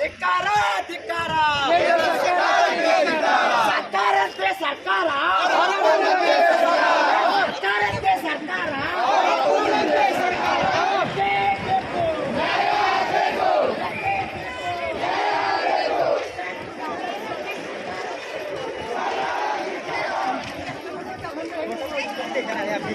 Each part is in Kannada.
ಧಿಕ್ಕಾರ ಧಿಕ್ಕಾರ ಸರ್ಕಾರಕ್ಕೆ ಸರ್ಕಾರ. ಅಂದ್ರೆ ಸರ್ಕಾರ. ಬಿಜೆಪಿ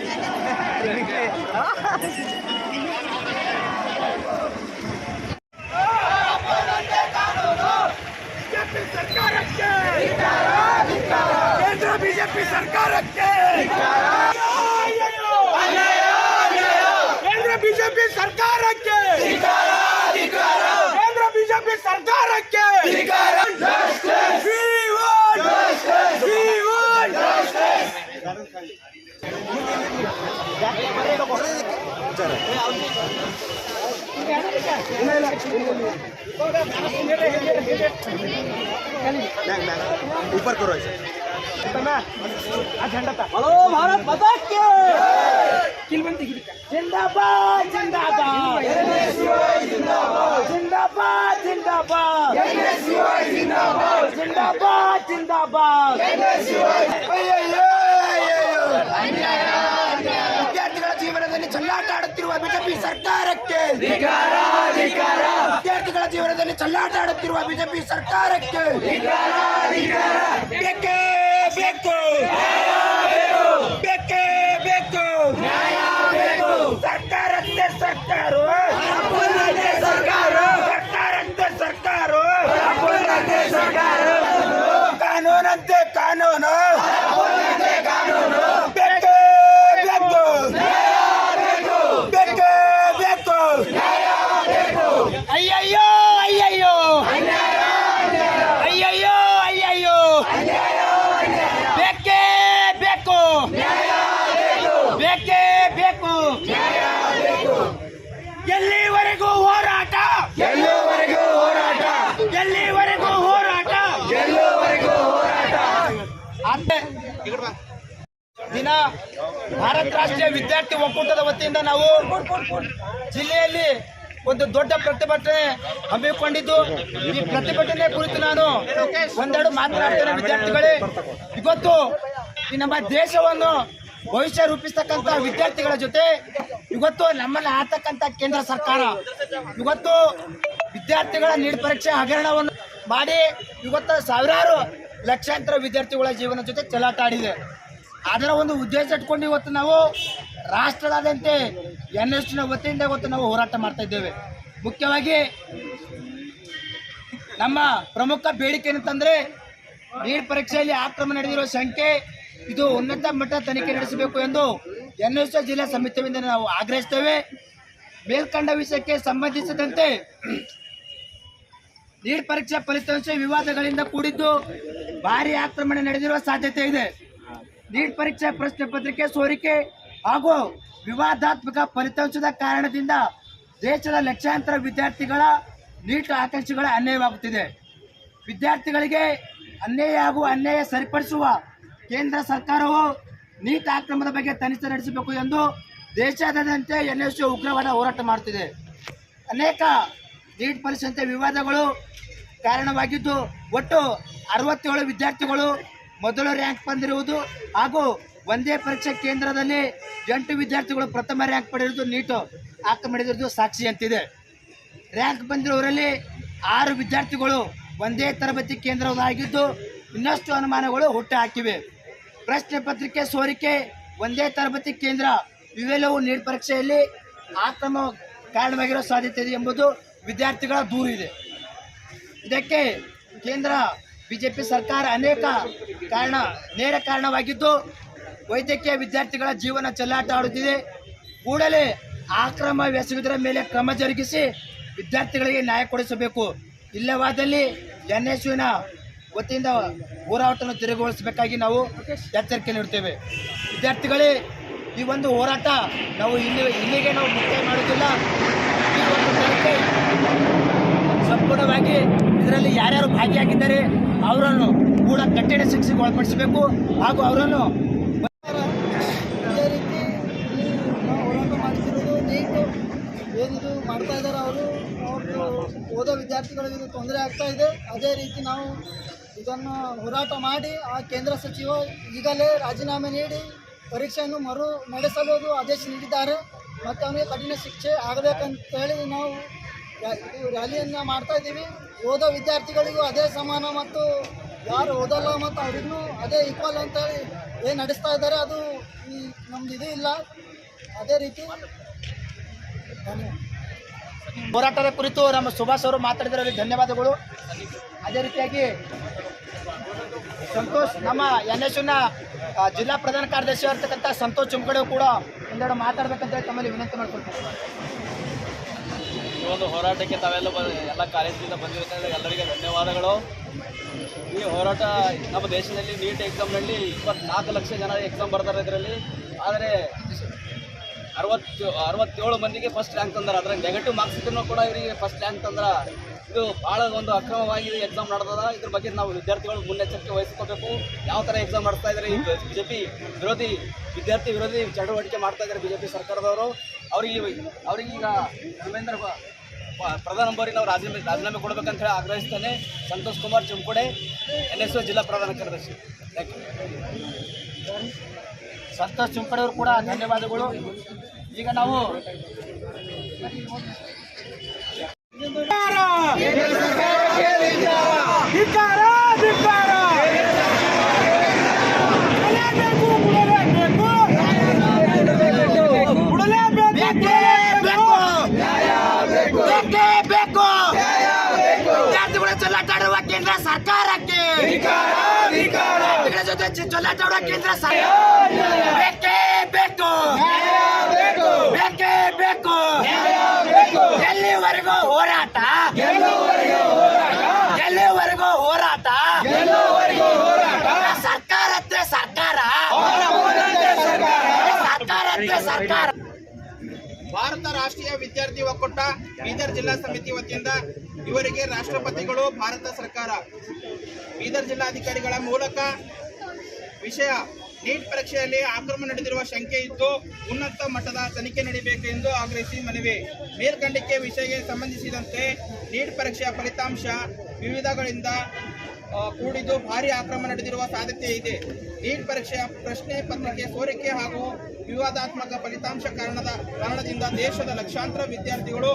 ऊपर करो ऐसे बोलो भारत माता जिंदाबाद जिंदाबाद जिंदाबाद जिंदाबाद जिंदाबाद जिंदाबाद जिंदाबाद जिंदाबाद ಜೀವನದಲ್ಲಿ ಚೆಲ್ಲಾಟ ಆಡುತ್ತಿರುವ ಬಿಜೆಪಿ ಸರ್ಕಾರಕ್ಕೆ ವಿದ್ಯಾರ್ಥಿಗಳ ಜೀವನದಲ್ಲಿ ಚಲ್ಲಾಟಾಡುತ್ತಿರುವ ಬಿಜೆಪಿ ಸರ್ಕಾರಕ್ಕೆ ಬೇಕೇ ಬೇಕು. ಬೇಕೇ ಬೇಕು. ಸರ್ಕಾರಕ್ಕೆ ಸರ್ಕಾರ. ಸರ್ಕಾರ. ಸರ್ಕಾರಕ್ಕೆ ಸರ್ಕಾರ. ಕಾನೂನಂತೆ ಕಾನೂನು ಬೇಕೇ ಬೇಕು ಬೇಕೇ ಬೇಕು ಅಯ್ಯಯ್ಯೋ ಅಯ್ಯಯ್ಯೋ ಅಯ್ಯಯ್ಯೋ ಅಯ್ಯಯ್ಯೋ ಬೇಕೇ ಬೇಕು ಬೇಕೇ ಬೇಕು ಎಲ್ಲಿವರೆಗೂ ಹೋರಾಟ ಎಲ್ಲಿವರೆಗೂ ಹೋರಾಟ ಎಲ್ಲಿವರೆಗೂ ಹೋರಾಟ ಎಲ್ಲಿವರೆಗೂ ಹೋರಾಟ ಅಂತೆ ದಿನ ಭಾರತ ರಾಷ್ಟ್ರೀಯ ವಿದ್ಯಾರ್ಥಿ ಒಕ್ಕೂಟದ ವತಿಯಿಂದ ನಾವು ಜಿಲ್ಲೆಯಲ್ಲಿ ಒಂದು ದೊಡ್ಡ ಪ್ರತಿಭಟನೆ ಹಮ್ಮಿಕೊಂಡಿದ್ದು. ಈ ಪ್ರತಿಭಟನೆ ಕುರಿತು ನಾನು ಒಂದೆರಡು ಮಾತನಾಡ್ತೇನೆ ವಿದ್ಯಾರ್ಥಿಗಳೇ. ಇವತ್ತು ಈ ನಮ್ಮ ದೇಶವನ್ನು ಭವಿಷ್ಯ ರೂಪಿಸ್ತಕ್ಕಂಥ ವಿದ್ಯಾರ್ಥಿಗಳ ಜೊತೆ ಇವತ್ತು ನಮ್ಮಲ್ಲಿ ಆತಕ್ಕಂಥ ಕೇಂದ್ರ ಸರ್ಕಾರ. ಇವತ್ತು ವಿದ್ಯಾರ್ಥಿಗಳ ನೀಟ್ ಪರೀಕ್ಷೆ ಹಗರಣವನ್ನು ಮಾಡಿ ಇವತ್ತು ಸಾವಿರಾರು ಲಕ್ಷಾಂತರ ವಿದ್ಯಾರ್ಥಿಗಳ ಜೀವನ ಜೊತೆ ಚೆಲ್ಲಾಟ ಆಡಿದೆ. ಅದರ ಒಂದು ಉದ್ದೇಶ ಇಟ್ಕೊಂಡು ಇವತ್ತು ನಾವು ರಾಷ್ಟ್ರದಾದ್ಯಂತೆ ಎನ್ ಎಸ್ ಟಿನ ವತಿಯಿಂದ ಇವತ್ತು ನಾವು ಹೋರಾಟ ಮಾಡ್ತಾ ಇದ್ದೇವೆ. ಮುಖ್ಯವಾಗಿ ನಮ್ಮ ಪ್ರಮುಖ ಬೇಡಿಕೆ ಏನಂತಂದ್ರೆ ನೀಟ್ ಪರೀಕ್ಷೆಯಲ್ಲಿ ಆಕ್ರಮಣ ನಡೆದಿರುವ ಶಂಕೆ ಇದು ಉನ್ನತ ಮಟ್ಟ ತನಿಖೆ ನಡೆಸಬೇಕು ಎಂದು ಎನ್ ಎಸ್ ಜಿಲ್ಲಾ ಸಮಿತಿಯಿಂದ ನಾವು ಆಗ್ರಹಿಸ್ತೇವೆ. ಮೇಲ್ಕಂಡ ವಿಷಯಕ್ಕೆ ಸಂಬಂಧಿಸಿದಂತೆ ನೀಟ್ ಪರೀಕ್ಷಾ ಫಲಿತಾಂಶ ವಿವಾದಗಳಿಂದ ಕೂಡಿದ್ದು ಭಾರಿ ಆಕ್ರಮಣ ನಡೆದಿರುವ ಸಾಧ್ಯತೆ ಇದೆ. ನೀಟ್ ಪರೀಕ್ಷೆ, ಪ್ರಶ್ನೆ ಪತ್ರಿಕೆ, ಸೋರಿಕೆ ಹಾಗೂ ವಿವಾದಾತ್ಮಕ ಫಲಿತಾಂಶದ ಕಾರಣದಿಂದ ದೇಶದ ಲಕ್ಷಾಂತರ ವಿದ್ಯಾರ್ಥಿಗಳ ನೀಟ್ ಆಕಾಂಕ್ಷಿಗಳ ಅನ್ಯಾಯವಾಗುತ್ತಿದೆ. ವಿದ್ಯಾರ್ಥಿಗಳಿಗೆ ಅನ್ಯಾಯ ಹಾಗೂ ಅನ್ಯಾಯ ಸರಿಪಡಿಸುವ ಕೇಂದ್ರ ಸರ್ಕಾರವು ನೀಟ್ ಆಕ್ರಮದ ಬಗ್ಗೆ ತನಿಖೆ ನಡೆಸಬೇಕು ಎಂದು ದೇಶಾದ್ಯಂತ ಎನ್ ಎಸ್ ಉಗ್ರವಾದ ಹೋರಾಟ ಮಾಡುತ್ತಿದೆ. ಅನೇಕ ನೀಟ್ ಪರೀಕ್ಷೆಯಂತೆ ವಿವಾದಗಳು ಕಾರಣವಾಗಿದ್ದು ಒಟ್ಟು ಅರವತ್ತೇಳು ವಿದ್ಯಾರ್ಥಿಗಳು ಮೊದಲು ರ್ಯಾಂಕ್ ಬಂದಿರುವುದು ಹಾಗೂ ಒಂದೇ ಪರೀಕ್ಷಾ ಕೇಂದ್ರದಲ್ಲಿ ಎಂಟು ವಿದ್ಯಾರ್ಥಿಗಳು ಪ್ರಥಮ ರ್ಯಾಂಕ್ ಪಡೆದಿರುವುದು ನೀಟು. ಆಕ್ರಮಣ ಸಾಕ್ಷಿ ಅಂತಿದೆ. ರ್ಯಾಂಕ್ ಬಂದಿರುವವರಲ್ಲಿ ಆರು ವಿದ್ಯಾರ್ಥಿಗಳು ಒಂದೇ ತರಬೇತಿ ಕೇಂದ್ರವಾಗಿದ್ದು ಇನ್ನಷ್ಟು ಅನುಮಾನಗಳು ಹುಟ್ಟು ಹಾಕಿವೆ. ಪ್ರಶ್ನೆ ಪತ್ರಿಕೆ ಸೋರಿಕೆ ಒಂದೇ ತರಬೇತಿ ಕೇಂದ್ರ ಇವೆಲ್ಲವೂ ನೀಟ್ ಪರೀಕ್ಷೆಯಲ್ಲಿ ಆಕ್ರಮ ಕಾರಣವಾಗಿರೋ ಸಾಧ್ಯತೆ ಇದೆ ಎಂಬುದು ವಿದ್ಯಾರ್ಥಿಗಳ ದೂರಿದೆ ಇದೆ. ಇದಕ್ಕೆ ಕೇಂದ್ರ ಬಿಜೆಪಿ ಸರ್ಕಾರ ಅನೇಕ ಕಾರಣ, ನೇರ ಕಾರಣವಾಗಿದ್ದು ವೈದ್ಯಕೀಯ ವಿದ್ಯಾರ್ಥಿಗಳ ಜೀವನ ಚೆಲ್ಲಾಟ ಆಡುತ್ತಿದೆ. ಕೂಡಲೇ ಆಕ್ರಮ ಎಸಗುವುದರ ಮೇಲೆ ಕ್ರಮ ಜರುಗಿಸಿ ವಿದ್ಯಾರ್ಥಿಗಳಿಗೆ ನ್ಯಾಯ ಕೊಡಿಸಬೇಕು. ಇಲ್ಲವಾದಲ್ಲಿ ಎನ್ ಎಸ್ ಯುನ ವತಿಯಿಂದ ಹೋರಾಟವನ್ನು ತಿರುಗುಗೊಳಿಸಬೇಕಾಗಿ ನಾವು ಎಚ್ಚರಿಕೆ ನೀಡುತ್ತೇವೆ. ವಿದ್ಯಾರ್ಥಿಗಳೇ, ಈ ಒಂದು ಹೋರಾಟ ನಾವು ಇಲ್ಲಿ, ಇಲ್ಲಿಗೆ ನಾವು ಮುಕ್ತಾಯ ಮಾಡುವುದಿಲ್ಲ. ಸಂಪೂರ್ಣವಾಗಿ ಇದರಲ್ಲಿ ಯಾರ್ಯಾರು ಭಾಗಿಯಾಗಿದ್ದಾರೆ ಅವರನ್ನು ಕೂಡ ಕಠಿಣ ಶಿಕ್ಷೆಗೆ ಒಳಪಡಿಸಬೇಕು ಹಾಗೂ ಅವರನ್ನು ರೀತಿ ಹೋರಾಟ ಏನಿದು ಮಾಡ್ತಾ ಇದ್ದಾರೆ ಅವರು. ಅವ್ರದ್ದು ಓದೋ ವಿದ್ಯಾರ್ಥಿಗಳಿಗೆ ಇದು ತೊಂದರೆ ಆಗ್ತಾ ಇದೆ. ಅದೇ ರೀತಿ ನಾವು ಇದನ್ನು ಹೋರಾಟ ಮಾಡಿ ಆ ಕೇಂದ್ರ ಸಚಿವ ಈಗಲೇ ರಾಜೀನಾಮೆ ನೀಡಿ ಪರೀಕ್ಷೆಯನ್ನು ಮರು ನಡೆಸಲು ಆದೇಶ ನೀಡಿದ್ದಾರೆ. ಮತ್ತು ಅವನಿಗೆ ಕಠಿಣ ಶಿಕ್ಷೆ ಆಗಬೇಕಂತ ಹೇಳಿ ನಾವು ರ್ಯಾಲಿಯನ್ನು ಮಾಡ್ತಾ ಇದ್ದೀವಿ. ಓದೋ ವಿದ್ಯಾರ್ಥಿಗಳಿಗೂ ಅದೇ ಸಮಾನ ಮತ್ತು ಯಾರು ಓದಲ್ಲ ಮತ್ತು ಅವ್ರಿಗೂ ಅದೇ ಈಕ್ವಲ್ ಅಂತ ಹೇಳಿ ಏನು ನಡೆಸ್ತಾ ಇದ್ದಾರೆ ಅದು ಈ ನಮ್ದು ಇದು ಇಲ್ಲ. ಅದೇ ರೀತಿ ಹೋರಾಟದ ಕುರಿತು ನಮ್ಮ ಸುಭಾಷ್ ಅವರು ಮಾತಾಡಿದರಲ್ಲಿ ಧನ್ಯವಾದಗಳು. ಅದೇ ರೀತಿಯಾಗಿ ಸಂತೋಷ್, ನಮ್ಮ ಎನ್ ಎಸ್ ಯುನ ಜಿಲ್ಲಾ ಪ್ರಧಾನ ಕಾರ್ಯದರ್ಶಿ ಇರ್ತಕ್ಕಂಥ ಸಂತೋಷ್ ಚುಮ್ಕಡೆ ಕೂಡ ಒಂದೆರಡು ಮಾತಾಡ್ಬೇಕಂತ ಹೇಳಿ ತಮ್ಮಲ್ಲಿ ವಿನಂತಿ ಮಾಡ್ಕೊಳ್ತೀನಿ. ಒಂದು ಹೋರಾಟಕ್ಕೆ ತಾವೆಲ್ಲ ಎಲ್ಲ ಕಾಲೇಜಿನಿಂದ ಬಂದಿರೋದ್ರಿಂದ ಎಲ್ಲರಿಗೆ ಧನ್ಯವಾದಗಳು. ಈ ಹೋರಾಟ ನಮ್ಮ ದೇಶದಲ್ಲಿ ನೀಟ್ ಎಕ್ಸಾಮ್ನಲ್ಲಿ ಇಪ್ಪತ್ನಾಲ್ಕು ಲಕ್ಷ ಜನ ಎಕ್ಸಾಮ್ ಬರ್ತಾರೆ ಇದರಲ್ಲಿ. ಆದರೆ ಅರವತ್ತು, ಅರವತ್ತೇಳು ಮಂದಿಗೆ ಫಸ್ಟ್ ರ್ಯಾಂಕ್ ತಂದ್ರೆ. ಅದರ ನೆಗೆಟಿವ್ ಮಾರ್ಕ್ಸ್ ಇದ್ರೂ ಕೂಡ ಇವರಿಗೆ ಫಸ್ಟ್ ರ್ಯಾಂಕ್ ತಂದ್ರೆ ಇದು ಭಾಳ ಒಂದು ಅಕ್ರಮವಾಗಿ ಎಕ್ಸಾಮ್ ನಡೆದದ. ಇದ್ರ ಬಗ್ಗೆ ನಾವು ವಿದ್ಯಾರ್ಥಿಗಳು ಮುನ್ನೆಚ್ಚರಿಕೆ ವಹಿಸ್ಕೋಬೇಕು. ಯಾವ ಥರ ಎಕ್ಸಾಮ್ ಮಾಡ್ತಾ ಇದ್ದಾರೆ ಈ ಪಿ ವಿರೋಧಿ, ವಿದ್ಯಾರ್ಥಿ ವಿರೋಧಿ ಚಟುವಟಿಕೆ ಮಾಡ್ತಾ ಇದ್ದಾರೆ ಪಿ ಸರ್ಕಾರದವರು. ಅವರಿಗೆ, ಅವ್ರಿಗೆ ಈಗ ಧರ್ಮೇಂದ್ರ ಬ- ಪ- ಪ್ರಧಾನ ನಂಬರಿಗೆ ನಾವು ರಾಜೀನಾಮೆ ರಾಜೀನಾಮೆ ಕೊಡಬೇಕಂತ ಹೇಳಿ ಆಗ್ರಹಿಸ್ತೇನೆ ಸಂತೋಷ್ ಕುಮಾರ್ ಚುಂಪುಡೆ ಎನ್ ಎಸ್ ಜಿಲ್ಲಾ ಪ್ರಧಾನ ಕಾರ್ಯದರ್ಶಿ. ಸಂತೋಷ್ ಚುಂಕುಡೆ ಅವರು ಕೂಡ ಧನ್ಯವಾದಗಳು. ಈಗ ನಾವು ಬೇಕೇ ಬೇಕು ವಿದ್ಯಾರ್ಥಿಗಳ ಚೆಲ್ಲಾಟಾಡುವ ಕೇಂದ್ರ ಸರ್ಕಾರಕ್ಕೆ ವಿದ್ಯಾರ್ಥಿಗಳ ಜೊತೆ ಕೇಂದ್ರ ಸರ್ಕಾರ ಬೇಕೇ ಬೇಕು. ಬೇಕೇ. ಬೇಕು ಎಲ್ಲಿವರೆಗೂ ಹೋರಾಟ? ಎಲ್ಲಿವರೆಗೂ ಹೋರಾಟ? ಸರ್ಕಾರತ್ತೆ ಸರ್ಕಾರ. ಸರ್ಕಾರತ್ತೆ ಸರ್ಕಾರ. ಭಾರತ ರಾಷ್ಟ್ರೀಯ ವಿದ್ಯಾರ್ಥಿ ಒಕ್ಕೂಟ ಬೀದರ್ ಜಿಲ್ಲಾ ಸಮಿತಿ ವತಿಯಿಂದ ಇವರಿಗೆ ರಾಷ್ಟ್ರಪತಿಗಳು ಭಾರತ ಸರ್ಕಾರ. ಬೀದರ್ ಜಿಲ್ಲಾಧಿಕಾರಿಗಳ ಮೂಲಕ ವಿಷಯ. ನೀಟ್ ಪರೀಕ್ಷೆಯಲ್ಲಿ ಆಕ್ರಮಣ ನಡೆದಿರುವ ಶಂಕೆ ಇದ್ದು ಉನ್ನತ ಮಟ್ಟದ ತನಿಖೆ ನಡೆಯಬೇಕು ಎಂದು ಆಗ್ರಹಿಸಿ ಮನವಿ. ಮೇಲ್ಕಂಡಿಕೆ ವಿಷಯಕ್ಕೆ ಸಂಬಂಧಿಸಿದಂತೆ ನೀಟ್ ಪರೀಕ್ಷೆಯ ಫಲಿತಾಂಶ ವಿವಿಧಗಳಿಂದ ಕೂಡಿದ್ದು ಭಾರಿ ಆಕ್ರಮಣ ನಡೆದಿರುವ ಸಾಧ್ಯತೆ ಇದೆ. ನೀಟ್ ಪರೀಕ್ಷೆಯ ಪ್ರಶ್ನೆ ಪತ್ರಿಕೆ ಸೋರಿಕೆ ಹಾಗೂ ವಿವಾದಾತ್ಮಕ ಫಲಿತಾಂಶ ಕಾರಣದ ಕಾರಣದಿಂದ ದೇಶದ ಲಕ್ಷಾಂತರ ವಿದ್ಯಾರ್ಥಿಗಳು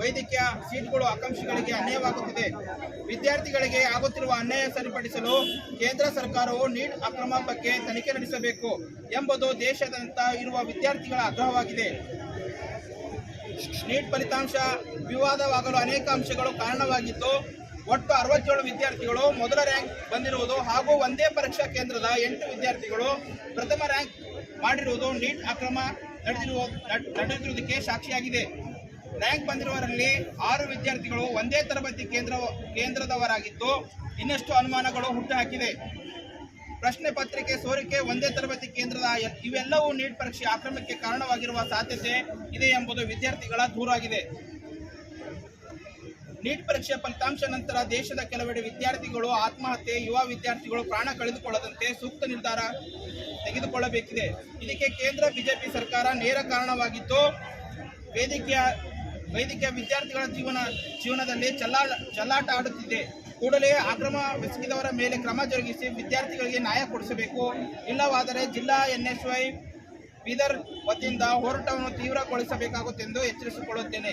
ವೈದ್ಯಕೀಯ ಸೀಟ್ಗಳು ಆಕಾಂಕ್ಷಿಗಳಿಗೆ ಅನ್ಯಾಯವಾಗುತ್ತಿದೆ. ವಿದ್ಯಾರ್ಥಿಗಳಿಗೆ ಆಗುತ್ತಿರುವ ಅನ್ಯಾಯ ಸರಿಪಡಿಸಲು ಕೇಂದ್ರ ಸರ್ಕಾರವು ನೀಟ್ ಅಕ್ರಮ ಬಗ್ಗೆ ತನಿಖೆ ನಡೆಸಬೇಕು ಎಂಬುದು ದೇಶದಂತ ಇರುವ ವಿದ್ಯಾರ್ಥಿಗಳ ಆಗ್ರಹವಾಗಿದೆ. ನೀಟ್ ಫಲಿತಾಂಶ ವಿವಾದವಾಗಲು ಅನೇಕ ಅಂಶಗಳು ಕಾರಣವಾಗಿದ್ದು ಒಟ್ಟು ಅರವತ್ತೇಳು ವಿದ್ಯಾರ್ಥಿಗಳು ಮೊದಲ ರ್ಯಾಂಕ್ ಬಂದಿರುವುದು ಹಾಗೂ ಒಂದೇ ಪರೀಕ್ಷಾ ಕೇಂದ್ರದ ಎಂಟು ವಿದ್ಯಾರ್ಥಿಗಳು ಪ್ರಥಮ ರ್ಯಾಂಕ್ ಮಾಡಿರುವುದು ನೀಟ್ ಅಕ್ರಮ ನಡೆದಿರುವ ನಡೆದಿರುವುದಕ್ಕೆ ಸಾಕ್ಷಿಯಾಗಿದೆ. ರ್ಯಾಂಕ್ ಬಂದಿರುವವರಲ್ಲಿ ಆರು ವಿದ್ಯಾರ್ಥಿಗಳು ಒಂದೇ ತರಬೇತಿ ಕೇಂದ್ರ, ಕೇಂದ್ರದವರಾಗಿದ್ದು ಇನ್ನಷ್ಟು ಅನುಮಾನಗಳು ಹುಟ್ಟುಹಾಕಿದೆ. ಪ್ರಶ್ನೆ ಪತ್ರಿಕೆ ಸೋರಿಕೆ ಒಂದೇ ತರಬೇತಿ ಕೇಂದ್ರದ ಇವೆಲ್ಲವೂ ನೀಟ್ ಪರೀಕ್ಷೆ ಆಕ್ರಮಕ್ಕೆ ಕಾರಣವಾಗಿರುವ ಸಾಧ್ಯತೆ ಇದೆ ಎಂಬುದು ವಿದ್ಯಾರ್ಥಿಗಳ ದೂರಾಗಿದೆ. ನೀಟ್ ಪರೀಕ್ಷೆ ಫಲಿತಾಂಶ ನಂತರ ದೇಶದ ಕೆಲವೆಡೆ ವಿದ್ಯಾರ್ಥಿಗಳು ಆತ್ಮಹತ್ಯೆ, ಯುವ ವಿದ್ಯಾರ್ಥಿಗಳು ಪ್ರಾಣ ಕಳೆದುಕೊಳ್ಳದಂತೆ ಸೂಕ್ತ ನಿರ್ಧಾರ ತೆಗೆದುಕೊಳ್ಳಬೇಕಿದೆ. ಇದಕ್ಕೆ ಕೇಂದ್ರ ಬಿಜೆಪಿ ಸರ್ಕಾರ ನೇರ ಕಾರಣವಾಗಿದ್ದು, ವೇದಿಕೆಯ ವೈದ್ಯಕೀಯ ವಿದ್ಯಾರ್ಥಿಗಳ ಜೀವನ, ಜೀವನದಲ್ಲಿ ಚಲ್ಲಾ ಚಲ್ಲಾಟ ಆಡುತ್ತಿದೆ ಕೂಡಲೇ ಅಕ್ರಮ ಎಸಗಿದವರ ಮೇಲೆ ಕ್ರಮ ಜರುಗಿಸಿ ವಿದ್ಯಾರ್ಥಿಗಳಿಗೆ ನ್ಯಾಯ ಕೊಡಿಸಬೇಕು. ಇಲ್ಲವಾದರೆ ಜಿಲ್ಲಾ ಎನ್ಎಸ್ವೈ ಬೀದರ್ ವತಿಯಿಂದ ಹೋರಾಟವನ್ನು ತೀವ್ರಗೊಳಿಸಬೇಕಾಗುತ್ತೆಂದು ಎಚ್ಚರಿಸಿಕೊಳ್ಳುತ್ತೇನೆ.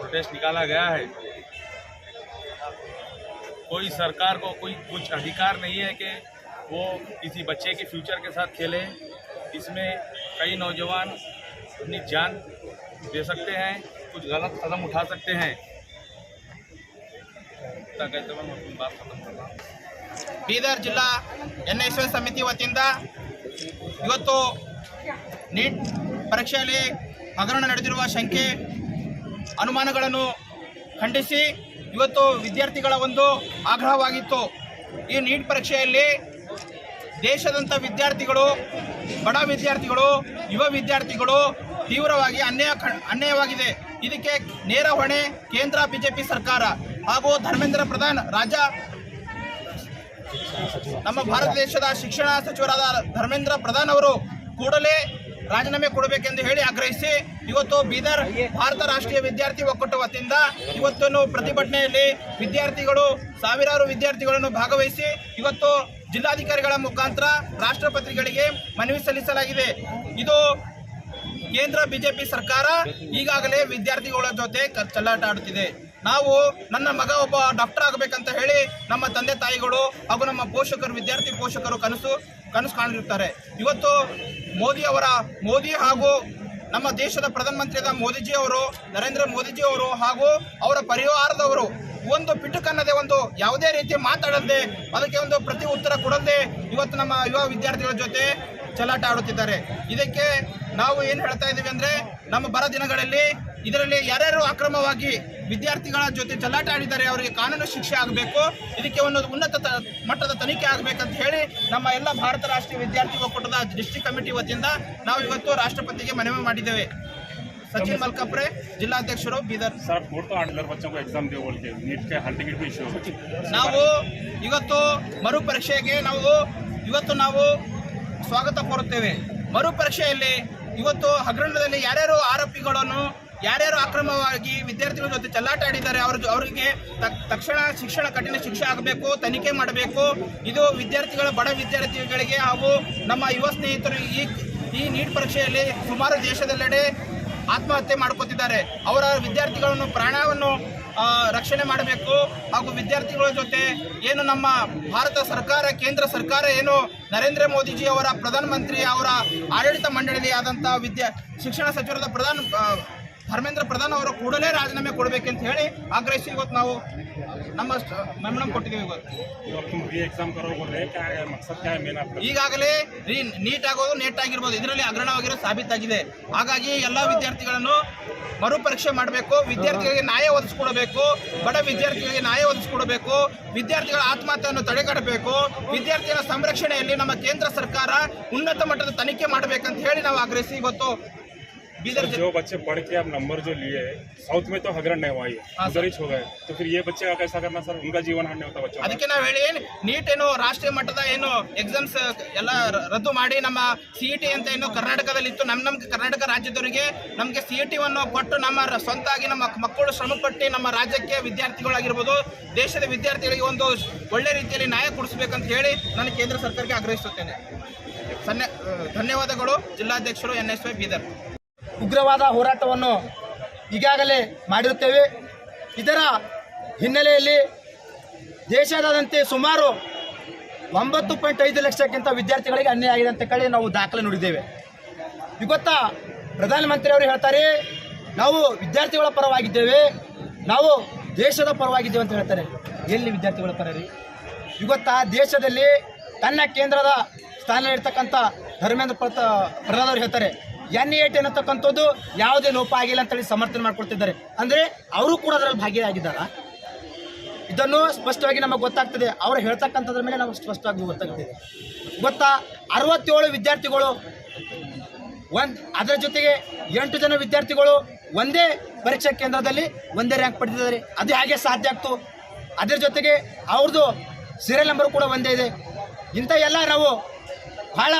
प्रोटेस्ट निकाला गया है कोई सरकार को कोई कुछ अधिकार नहीं है कि वो किसी बच्चे के फ्यूचर के साथ खेले इसमें कई नौजवान अपनी जान दे सकते हैं कुछ गलत कदम उठा सकते हैं इतना कहते हुए मैं अपनी बात खत्म कर रहा हूँ ಬೀದರ್ ಜಿಲ್ಲಾ ಎನ್ ಎಸ್ ಎಸ್ ಸಮಿತಿ ವತಿಯಿಂದ ಇವತ್ತು ನೀಟ್ ಪರೀಕ್ಷೆಯಲ್ಲಿ ಹಗರಣ ನಡೆದಿರುವ ಶಂಕೆ ಅನುಮಾನಗಳನ್ನು ಖಂಡಿಸಿ. ಇವತ್ತು ವಿದ್ಯಾರ್ಥಿಗಳ ಒಂದು ಆಗ್ರಹವಾಗಿತ್ತು. ಈ ನೀಟ್ ಪರೀಕ್ಷೆಯಲ್ಲಿ ದೇಶದಂಥ ವಿದ್ಯಾರ್ಥಿಗಳು, ಬಡ ವಿದ್ಯಾರ್ಥಿಗಳು, ಯುವ ವಿದ್ಯಾರ್ಥಿಗಳು ತೀವ್ರವಾಗಿ ಅನ್ಯಾಯ ಅನ್ಯಾಯವಾಗಿದೆ. ಇದಕ್ಕೆ ನೇರ ಹೊಣೆ ಕೇಂದ್ರ ಬಿಜೆಪಿ ಸರ್ಕಾರ ಹಾಗೂ ಧರ್ಮೇಂದ್ರ ಪ್ರಧಾನ್ ರಾಜ್ಯ ನಮ್ಮ ಭಾರತ ದೇಶದ ಶಿಕ್ಷಣ ಸಚಿವರಾದ ಧರ್ಮೇಂದ್ರ ಪ್ರಧಾನ್ ಅವರು ಕೂಡಲೇ ರಾಜೀನಾಮೆ ಕೊಡಬೇಕೆಂದು ಹೇಳಿ ಆಗ್ರಹಿಸಿ ಇವತ್ತು ಬೀದರ್ ಭಾರತ ರಾಷ್ಟ್ರೀಯ ವಿದ್ಯಾರ್ಥಿ ಒಕ್ಕೂಟ ವತಿಯಿಂದ ಇವತ್ತನ್ನು ಪ್ರತಿಭಟನೆಯಲ್ಲಿ ವಿದ್ಯಾರ್ಥಿಗಳು, ಸಾವಿರಾರು ವಿದ್ಯಾರ್ಥಿಗಳನ್ನು ಭಾಗವಹಿಸಿ ಇವತ್ತು ಜಿಲ್ಲಾಧಿಕಾರಿಗಳ ಮುಖಾಂತರ ರಾಷ್ಟ್ರಪತಿಗಳಿಗೆ ಮನವಿ ಸಲ್ಲಿಸಲಾಗಿದೆ. ಇದು ಕೇಂದ್ರ ಬಿಜೆಪಿ ಸರ್ಕಾರ ಈಗಾಗಲೇ ವಿದ್ಯಾರ್ಥಿಗಳ ಜೊತೆ ಚಲ್ಲಾಟ ಆಡುತ್ತಿದೆ. ನಾವು ನನ್ನ ಮಗ ಒಬ್ಬ ಡಾಕ್ಟರ್ ಆಗಬೇಕಂತ ಹೇಳಿ ನಮ್ಮ ತಂದೆ ತಾಯಿಗಳು ಹಾಗೂ ನಮ್ಮ ಪೋಷಕರು, ವಿದ್ಯಾರ್ಥಿ ಪೋಷಕರು ಕನಸು ಕನಸು ಕಾಣಿರುತ್ತಾರೆ ಇವತ್ತು ಮೋದಿ ಅವರ, ಮೋದಿ ಹಾಗೂ ನಮ್ಮ ದೇಶದ ಪ್ರಧಾನಮಂತ್ರಿಯಾದ ಮೋದಿಜಿ ಅವರು, ನರೇಂದ್ರ ಮೋದಿಜಿ ಅವರು ಹಾಗೂ ಅವರ ಪರಿವಾರದವರು ಒಂದು ಪಿಟುಕನ್ನದೆ, ಒಂದು ಯಾವುದೇ ರೀತಿ ಮಾತಾಡದೆ, ಅದಕ್ಕೆ ಒಂದು ಪ್ರತಿ ಉತ್ತರ ಕೊಡದೆ ಇವತ್ತು ನಮ್ಮ ಯುವ ವಿದ್ಯಾರ್ಥಿಗಳ ಜೊತೆ ಚಲಾಟ ಆಡುತ್ತಿದ್ದಾರೆ. ಇದಕ್ಕೆ ನಾವು ಏನು ಹೇಳ್ತಾ ಇದ್ದೀವಿ ಅಂದ್ರೆ, ನಮ್ಮ ಬರ ದಿನಗಳಲ್ಲಿ ಇದರಲ್ಲಿ ಯಾರ್ಯಾರು ಅಕ್ರಮವಾಗಿ ವಿದ್ಯಾರ್ಥಿಗಳ ಜೊತೆ ಚೆಲ್ಲಾಟ ಆಡಿದ್ದಾರೆ ಅವರಿಗೆ ಕಾನೂನು ಶಿಕ್ಷೆ ಆಗಬೇಕು ಇದಕ್ಕೆ ಒಂದು ಉನ್ನತ ತ- ಮಟ್ಟದ ತನಿಖೆ ಆಗಬೇಕಂತ ಹೇಳಿ ನಮ್ಮ ಎಲ್ಲ ಭಾರತ ರಾಷ್ಟ್ರೀಯ ವಿದ್ಯಾರ್ಥಿ ಒಕ್ಕೂಟದ ಡಿಸ್ಟ್ರಿಕ್ಟ್ ಕಮಿಟಿ ವತಿಯಿಂದ ನಾವು ಇವತ್ತು ರಾಷ್ಟ್ರಪತಿಗೆ ಮನವಿ ಮಾಡಿದ್ದೇವೆ ಸಚಿನ್ ಮಲ್ಕಪ್ರೆ ಜಿಲ್ಲಾಧ್ಯಕ್ಷರು ಬೀದರ್ सर फोड़ तो आठ हजार बच्चों को एग्जाम दिए बोल के नीट के हॉल टिकट भी इशू हो ನಾವು ಇವತ್ತು ಮರು ಪರೀಕ್ಷೆಗೆ ನಾವು ಇವತ್ತು ನಾವು ಸ್ವಾಗತ ಕೋರುತ್ತೇವೆ ಮರು ಪರೀಕ್ಷೆಯಲ್ಲಿ ಇವತ್ತು ಹಗರಣದಲ್ಲಿ ಯಾರ್ಯಾರು ಆರೋಪಿಗಳನ್ನು ಯಾರ್ಯಾರು ಅಕ್ರಮವಾಗಿ ವಿದ್ಯಾರ್ಥಿಗಳ ಜೊತೆ ಚಲ್ಲಾಟ ಆಡಿದ್ದಾರೆ ಅವ್ರ ಅವರಿಗೆ ತಕ್- ತಕ್ಷಣ ಶಿಕ್ಷಣ, ಕಠಿಣ ಶಿಕ್ಷೆ ಆಗಬೇಕು, ತನಿಖೆ ಮಾಡಬೇಕು. ಇದು ವಿದ್ಯಾರ್ಥಿಗಳ, ಬಡ ವಿದ್ಯಾರ್ಥಿಗಳಿಗೆ ಹಾಗೂ ನಮ್ಮ ಯುವ ಸ್ನೇಹಿತರು ಈ ಈ ನೀಟ್ ಪರೀಕ್ಷೆಯಲ್ಲಿ ಸುಮಾರು ದೇಶದೆಲ್ಲೆಡೆ ಆತ್ಮಹತ್ಯೆ ಮಾಡ್ಕೋತಿದ್ದಾರೆ. ಅವರ ವಿದ್ಯಾರ್ಥಿಗಳನ್ನು ಪ್ರಾಣವನ್ನು ರಕ್ಷಣೆ ಮಾಡಬೇಕು. ಹಾಗೂ ವಿದ್ಯಾರ್ಥಿಗಳ ಜೊತೆ ಏನು ನಮ್ಮ ಭಾರತ ಸರ್ಕಾರ, ಕೇಂದ್ರ ಸರ್ಕಾರ ಏನು ನರೇಂದ್ರ ಮೋದಿಜಿ ಅವರ ಪ್ರಧಾನಮಂತ್ರಿ ಅವರ ಆಡಳಿತ ಮಂಡಳಿಯಾದಂಥ ವಿದ್ಯಾ ಶಿಕ್ಷಣ ಸಚಿವರದ ಪ್ರಧಾನ ಧರ್ಮೇಂದ್ರ ಪ್ರಧಾನ್ ಅವರು ಕೂಡಲೇ ರಾಜೀನಾಮೆ ಕೊಡಬೇಕಂತ ಹೇಳಿ ಆಗ್ರಹಿಸಿ ಇವತ್ತು ನಾವು ನಮ್ಮ ಮೆಮನಂ ಕೊಟ್ಟಿದ್ದೀವಿ ಇವತ್ತು. ಈಗಾಗಲೇ ನೀಟ್ ಆಗೋದು ನೆಟ್ ಆಗಿರ್ಬೋದು. ಇದರಲ್ಲಿ ಅಗ್ರಣವಾಗಿರೋ ಸಾಬೀತಾಗಿದೆ. ಹಾಗಾಗಿ ಎಲ್ಲ ವಿದ್ಯಾರ್ಥಿಗಳನ್ನು ಮರುಪರೀಕ್ಷೆ ಮಾಡಬೇಕು. ವಿದ್ಯಾರ್ಥಿಗಳಿಗೆ ನ್ಯಾಯ ಒದಿಸ್ಕೊಡಬೇಕು ಬಡ ವಿದ್ಯಾರ್ಥಿಗಳಿಗೆ ನ್ಯಾಯ ಒದಿಸ್ಕೊಡಬೇಕು ವಿದ್ಯಾರ್ಥಿಗಳ ಆತ್ಮಹತ್ಯೆಯನ್ನು ತಡೆಗಟ್ಟಬೇಕು. ವಿದ್ಯಾರ್ಥಿಗಳ ಸಂರಕ್ಷಣೆಯಲ್ಲಿ ನಮ್ಮ ಕೇಂದ್ರ ಸರ್ಕಾರ ಉನ್ನತ ಮಟ್ಟದ ತನಿಖೆ ಮಾಡಬೇಕಂತ ಹೇಳಿ ನಾವು ಆಗ್ರಹಿಸಿ ಇವತ್ತು जो बच्चे पढ़ के अब नंबर जो लिए साउथ में तो हगरण नहीं हुआ ये हाँ, उधर ही छो गए तो फिर ये बच्चे का कैसा करना सर उनका जीवन हानि होता बच्चों का ಅದಕ್ಕೆ ನಾವು ಹೇಳಿ ನೀಟ್ ಏನು ರಾಷ್ಟ್ರೀಯ ಮಟ್ಟದ ಏನು ಎಕ್ಸಾಮ್ಸ್ ಎಲ್ಲ ರ- ರದ್ದು ಮಾಡಿ ನಮ್ಮ ಸಿ ಇ ಟಿ ಅಂತ ಏನು ಕರ್ನಾಟಕದಲ್ಲಿ ಇತ್ತು ನಮ್ಮ ನಮ್ಮ ಕರ್ನಾಟಕ ರಾಜ್ಯದವರಿಗೆ ನಮಗೆ ಸಿ ಇ ಟಿವನ್ನು ಕೊಟ್ಟು ನಮ್ಮ ರ- ಸ್ವಂತಾಗಿ ನಮ್ಮ ಮಕ್ಕಳು ಶ್ರಮಪಟ್ಟು ನಮ್ಮ ರಾಜ್ಯಕ್ಕೆ ವಿದ್ಯಾರ್ಥಿಗಳಾಗಿರ್ಬೋದು ದೇಶದ ವಿದ್ಯಾರ್ಥಿಗಳಿಗೆ ಒಂದು ಒಳ್ಳೆ ರೀತಿಯಲ್ಲಿ ನ್ಯಾಯ ಕೊಡಿಸ್ಬೇಕಂತ ಹೇಳಿ ನಾನು ಕೇಂದ್ರ ಸರ್ಕಾರಕ್ಕೆ ಆಗ್ರಹಿಸುತ್ತೇನೆ ಸನ್ನೆ ಧನ್ಯವಾದಗಳು ಜಿಲ್ಲಾಧ್ಯಕ್ಷರು ಎನ್ ಎಸ್ ವೈ ಬೀದರ್ ಉಗ್ರವಾದ ಹೋರಾಟವನ್ನು ಈಗಾಗಲೇ ಮಾಡಿರುತ್ತೇವೆ. ಇದರ ಹಿನ್ನೆಲೆಯಲ್ಲಿ ದೇಶದಾದಂತೆ ಸುಮಾರು ಒಂಬತ್ತು ಪಾಯಿಂಟ್ ಐದು ಲಕ್ಷಕ್ಕಿಂತ ವಿದ್ಯಾರ್ಥಿಗಳಿಗೆ ಅನ್ಯಾಯ ಆಗಿದೆ ಅಂತ ಕಡೆ ನಾವು ದಾಖಲೆ ನೋಡಿದ್ದೇವೆ. ಇವತ್ತ ಪ್ರಧಾನಮಂತ್ರಿ ಅವರು ಹೇಳ್ತಾರೆ, ನಾವು ವಿದ್ಯಾರ್ಥಿಗಳ ಪರವಾಗಿದ್ದೇವೆ, ನಾವು ದೇಶದ ಪರವಾಗಿದ್ದೇವೆ ಅಂತ ಹೇಳ್ತಾರೆ. ಎಲ್ಲಿ ವಿದ್ಯಾರ್ಥಿಗಳ ಪರ ರೀ? ಇವತ್ತ ದೇಶದಲ್ಲಿ ತನ್ನ ಕೇಂದ್ರದ ಸ್ಥಾನ ಇರ್ತಕ್ಕಂಥ ಧರ್ಮೇಂದ್ರ ಪ್ರತ ಪ್ರಧಾನ್ ಅವರು ಹೇಳ್ತಾರೆ ಎನ್ ಎ ಟಿ ಅನ್ನತಕ್ಕಂಥದ್ದು ಯಾವುದೇ ಲೋಪ ಆಗಿಲ್ಲ ಅಂತೇಳಿ ಸಮರ್ಥನೆ ಮಾಡಿಕೊಡ್ತಿದ್ದಾರೆ. ಅಂದರೆ ಅವರು ಕೂಡ ಅದರಲ್ಲಿ ಭಾಗಿಯಾಗಿದ್ದಾರಾ? ಇದನ್ನು ಸ್ಪಷ್ಟವಾಗಿ ನಮಗೆ ಗೊತ್ತಾಗ್ತದೆ. ಅವರು ಹೇಳ್ತಕ್ಕಂಥದ್ರ ಮೇಲೆ ನಮಗೆ ಸ್ಪಷ್ಟವಾಗಿ ಗೊತ್ತಾಗ್ತದೆ. ಗೊತ್ತಾ? ಅರವತ್ತೇಳು ವಿದ್ಯಾರ್ಥಿಗಳು ಒಂದು, ಅದರ ಜೊತೆಗೆ ಎಂಟು ಜನ ವಿದ್ಯಾರ್ಥಿಗಳು ಒಂದೇ ಪರೀಕ್ಷಾ ಕೇಂದ್ರದಲ್ಲಿ ಒಂದೇ ರ್ಯಾಂಕ್ ಪಡೆದಿದ್ದಾರೆ. ಅದು ಹೇಗೆ ಸಾಧ್ಯ ಆಗ್ತು? ಅದರ ಜೊತೆಗೆ ಅವ್ರದ್ದು ಸೀರಿಯಲ್ ನಂಬರ್ ಕೂಡ ಒಂದೇ ಇದೆ. ಇಂಥ ಎಲ್ಲ ನಾವು ಬಹಳ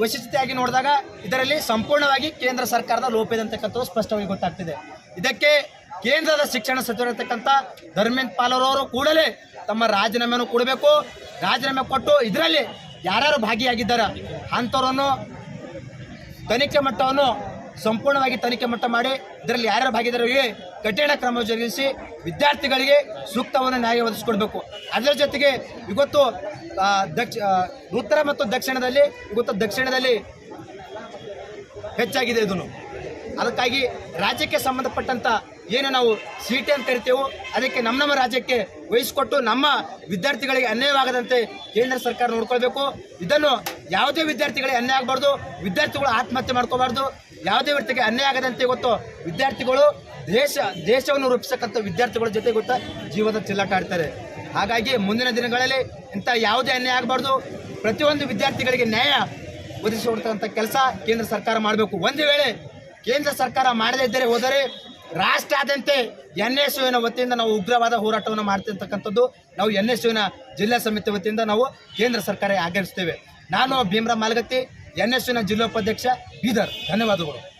ವೈಶಿಷ್ಟ್ಯತೆಯಾಗಿ ನೋಡಿದಾಗ ಇದರಲ್ಲಿ ಸಂಪೂರ್ಣವಾಗಿ ಕೇಂದ್ರ ಸರ್ಕಾರದ ಲೋಪ ಅಂತಕ್ಕಂಥದ್ದು ಸ್ಪಷ್ಟವಾಗಿ ಗೊತ್ತಾಗ್ತಿದೆ. ಇದಕ್ಕೆ ಕೇಂದ್ರದ ಶಿಕ್ಷಣ ಸಚಿವರಿರ್ತಕ್ಕಂಥ ಧರ್ಮೇಂದ್ರ ಪಾಲರವರು ಕೂಡಲೇ ತಮ್ಮ ರಾಜೀನಾಮೆಯನ್ನು ಕೊಡಬೇಕು. ರಾಜೀನಾಮೆ ಕೊಟ್ಟು ಇದರಲ್ಲಿ ಯಾರ್ಯಾರು ಭಾಗಿಯಾಗಿದ್ದಾರೆ ಅಂಥವ್ರನ್ನು ತನಿಖೆ ಮಟ್ಟವನ್ನು ಸಂಪೂರ್ಣವಾಗಿ ತನಿಖೆ ಮಟ್ಟ ಮಾಡಿ, ಇದರಲ್ಲಿ ಯಾರ್ಯಾರು ಭಾಗಿದಾರರಿಗೆ ಕಠಿಣ ಕ್ರಮ ಜರುಗಿಸಿ ವಿದ್ಯಾರ್ಥಿಗಳಿಗೆ ಸೂಕ್ತವನ್ನು ನ್ಯಾಯ ಒದಗಿಸ್ಕೊಡ್ಬೇಕು. ಅದರ ಜೊತೆಗೆ ಇವತ್ತು ದಕ್ಷ ಉತ್ತರ ಮತ್ತು ದಕ್ಷಿಣದಲ್ಲಿ, ಇವತ್ತು ದಕ್ಷಿಣದಲ್ಲಿ ಹೆಚ್ಚಾಗಿದೆ ಇದನ್ನು. ಅದಕ್ಕಾಗಿ ರಾಜ್ಯಕ್ಕೆ ಸಂಬಂಧಪಟ್ಟಂತ ಏನು ನಾವು ಸೀಟೆ ಅಂತ ಕರಿತೇವೋ ಅದಕ್ಕೆ ನಮ್ಮ ನಮ್ಮ ರಾಜ್ಯಕ್ಕೆ ವಹಿಸಿಕೊಟ್ಟು ನಮ್ಮ ವಿದ್ಯಾರ್ಥಿಗಳಿಗೆ ಅನ್ಯಾಯವಾಗದಂತೆ ಕೇಂದ್ರ ಸರ್ಕಾರ ನೋಡ್ಕೊಳ್ಬೇಕು. ಇದನ್ನು ಯಾವುದೇ ವಿದ್ಯಾರ್ಥಿಗಳಿಗೆ ಅನ್ಯಾಯ ಆಗಬಾರ್ದು. ವಿದ್ಯಾರ್ಥಿಗಳು ಆತ್ಮಹತ್ಯೆ ಮಾಡ್ಕೋಬಾರ್ದು ಯಾವುದೇ ವ್ಯಕ್ತಿಗೆ ಅನ್ಯಾಯ ಆಗದಂತೆ ಗೊತ್ತು ವಿದ್ಯಾರ್ಥಿಗಳು ದೇಶ, ದೇಶವನ್ನು ರೂಪಿಸಕ್ಕಂಥ ವಿದ್ಯಾರ್ಥಿಗಳ ಜೊತೆ ಗೊತ್ತ ಜೀವದ ಚಿಲ್ಲಾಟ ಆಡ್ತಾರೆ. ಹಾಗಾಗಿ ಮುಂದಿನ ದಿನಗಳಲ್ಲಿ ಇಂಥ ಯಾವುದೇ ಅನ್ಯಾಯ ಆಗಬಾರ್ದು. ಪ್ರತಿಯೊಂದು ವಿದ್ಯಾರ್ಥಿಗಳಿಗೆ ನ್ಯಾಯ ಒದಗಿಸಿಕೊಡ್ತಕ್ಕಂಥ ಕೆಲಸ ಕೇಂದ್ರ ಸರ್ಕಾರ ಮಾಡಬೇಕು. ಒಂದು ವೇಳೆ ಕೇಂದ್ರ ಸರ್ಕಾರ ಮಾಡದೇ ಇದ್ದರೆ ಹೋದರೆ ರಾಷ್ಟ್ರಾದ್ಯಂತ ಎನ್ ಎಸ್ ಯುವಿನ ವತಿಯಿಂದ ನಾವು ಉಗ್ರವಾದ ಹೋರಾಟವನ್ನು ಮಾಡ್ತಿರ್ತಕ್ಕಂಥದ್ದು, ನಾವು ಎನ್ ಎಸ್ ಯುವಿನ ಜಿಲ್ಲಾ ಸಮಿತಿ ವತಿಯಿಂದ ನಾವು ಕೇಂದ್ರ ಸರ್ಕಾರ ಆಗಮಿಸ್ತೇವೆ ನಾನು ಭೀಮ್ರಾ ಮಾಲಗತ್ತಿ ಎನ್ ಎಸ್ ಯುವಿನ ಜಿಲ್ಲೋಪಾಧ್ಯಕ್ಷ ಬೀದರ್. ಧನ್ಯವಾದಗಳು.